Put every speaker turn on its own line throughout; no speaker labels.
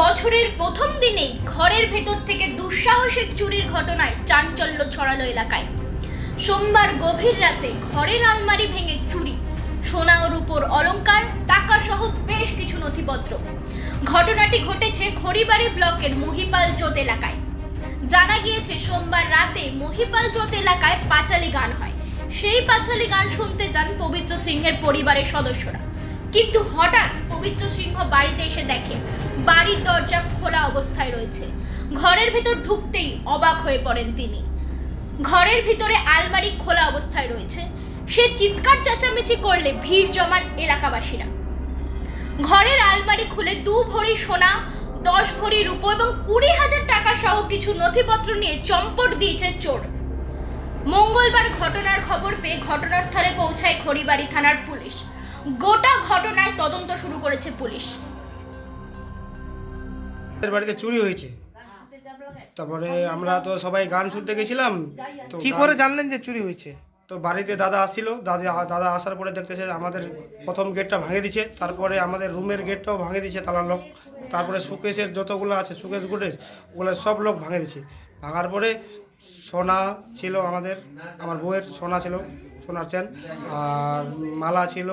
বছরের প্রথম দিনেই ঘরের ভেতর থেকে দুঃসাহসিক চুরির ঘটনায় চাঞ্চল্য ছড়ালো এলাকায়। সোমবার গভীর রাতে ঘরের আলমারি ভেঙে চুরি, সোনা ও রূপোর অলংকার টাকা সহ বেশ কিছু নথিপত্র। ঘটনাটি ঘটেছে খড়িবাড়ি ব্লকের মহিপাল চোত এলাকায়। জানা গিয়েছে, সোমবার রাতে মহিপাল চোত এলাকায় পাঁচালি গান হয়। সেই পাঁচালি গান শুনতে যান পবিত্র সিংহের পরিবারের সদস্যরা। কিন্তু হঠাৎ পবিত্র সিংহ বাড়িতে এসে দেখে বাড়ির দরজা খোলা অবস্থায় রয়েছে। ঘরের ভেতর ঢুকতেই অবাক হয়ে পড়েন তিনি। ঘরের ভিতরে আলমারি খোলা অবস্থায় রয়েছে। সে চিৎকার চেঁচামেচি করলে ভিড় জমান এলাকাবাসীরা। ঘরের আলমারি খুলে দু ভরি সোনা, দশ ভরি রূপো এবং কুড়ি হাজার টাকা সহ কিছু নথিপত্র নিয়ে চম্পট দিয়েছে চোর। মঙ্গলবার ঘটনার খবর পেয়ে ঘটনাস্থলে পৌঁছায় খড়িবাড়ি থানার পুলিশ। গোটা ঘটনায় তদন্ত শুরু করেছে পুলিশ।
আমাদের বাড়িতে চুরি হয়েছে। তারপরে আমরা তো সবাই গান শুনতে গেছিলাম তো
কি করে জানলেন যে চুরি হয়েছে?
তো বাড়িতে দাদা আসছিল দাদা দাদা আসার পরে দেখতেছে আমাদের প্রথম গেটটা ভাঙে দিছে তারপরে আমাদের রুমের গেটটাও ভাঙে দিছে তালা লোক তারপরে সুকেশের যতগুলো আছে সুকেশ গুটেশ ওগুলো সব লোক ভাঙে দিছে ভাঙার পরে সোনা ছিল আমাদের আমার বউয়ের সোনা ছিল সোনার চেন আর মালা ছিল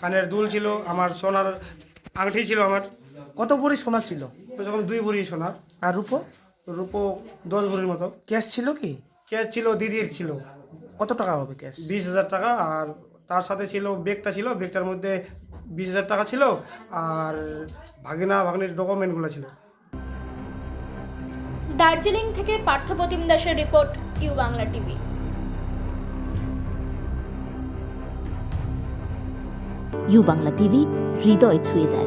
কানের দুল ছিল আমার সোনার আংটি ছিল আমার।
কত ভরি সোনা ছিল?
যখন দুই ভরি সোনার
আর রূপো?
রূপো দশ ভরির মতো।
ক্যাশ ছিল কি?
ক্যাশ ছিল দিদির ছিল।
কত টাকা হবে ক্যাশ?
বিশ হাজার টাকা আর তার সাথে ছিল বেগটা ছিল। বেগটার মধ্যে বিশ হাজার টাকা ছিল আর ভাগিনা ভাগনির ডকুমেন্টগুলো ছিল।
দার্জিলিং থেকে পার্থপ্রতিম দাসের report U Bangla TV.
U Bangla TV হৃদয় ছুঁয়ে যায়।